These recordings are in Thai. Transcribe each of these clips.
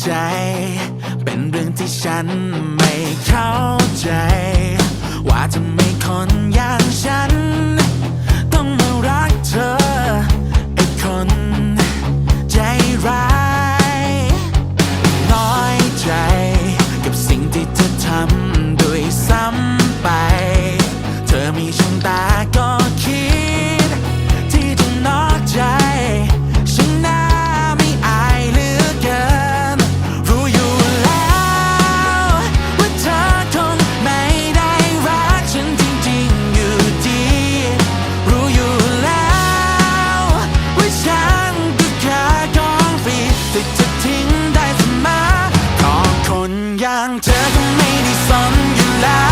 ใจ เป็นเรื่องที่ฉันไม่เข้าใจ ว่าจะไม่คนย อย่างเธอก็ไม่ได้สนอยู่แล้ว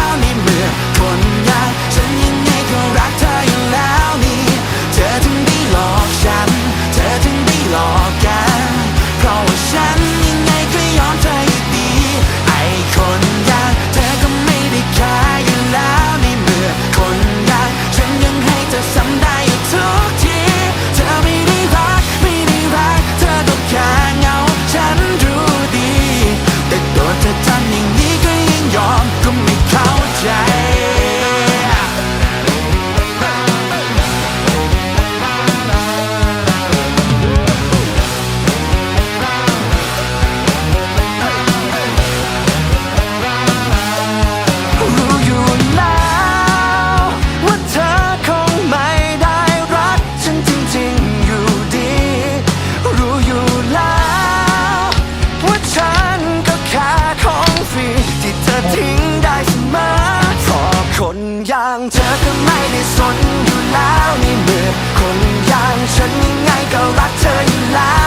อย่างเธอก็ไม่ได้สนอยู่แล้วนี่เมื่อคนอย่างฉันยังไงก็รักเธออยู่แล้ว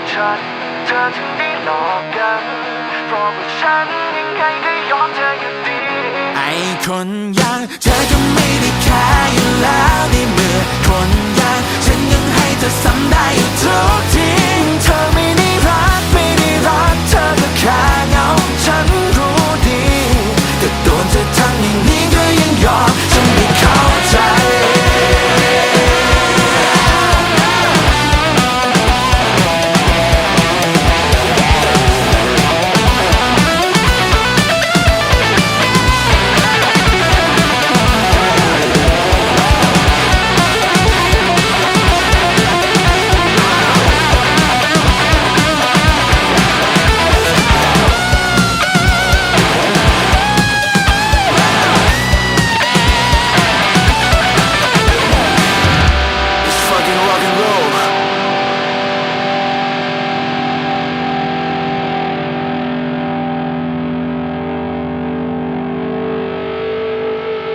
อบฉัน เธอถึงได้หลอกกัน เพราะว่าฉันยังไงก็ยอมเธออยู่ดี ไอคนอย่างเธอก็ไม่ได้แคร์อยู่แล้วในเมื่อคนอย่างฉันยังให้เธอซ้ำได้